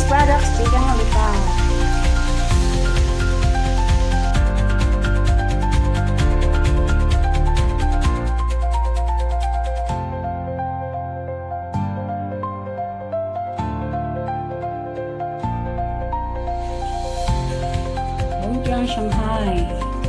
finished products, bigyan nga kita. Lumpiang Shanghai.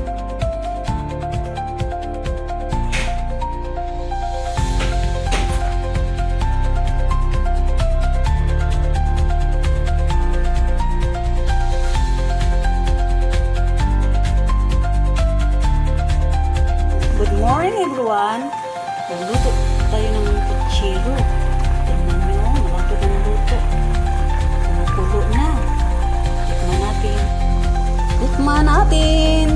Everyone! Nagluto tayo ng kutsiro. Tingnan nyo, malapit na luto. Kumukulo na. Tikman natin. Tikman natin!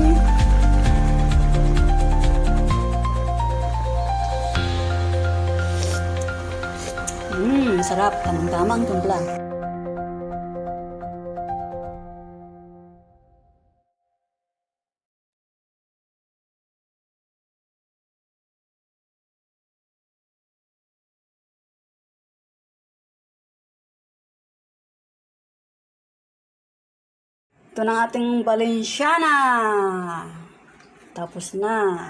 Mmm, sarap. Tamang-tamang tumpla. Ito na ating Valenciana. Tapos na.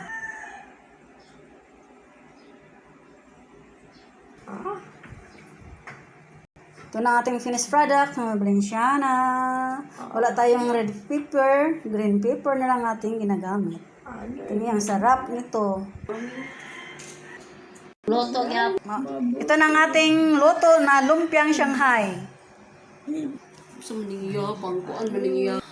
Ito na ating finished product ng Valenciana. Wala tayong red pepper. Green pepper na lang ating ginagamit. Tingnan ang sarap nito. Loto niya. Ito na ang ating luto na lumpiang Shanghai sa maningiya, pangkuan maningiya.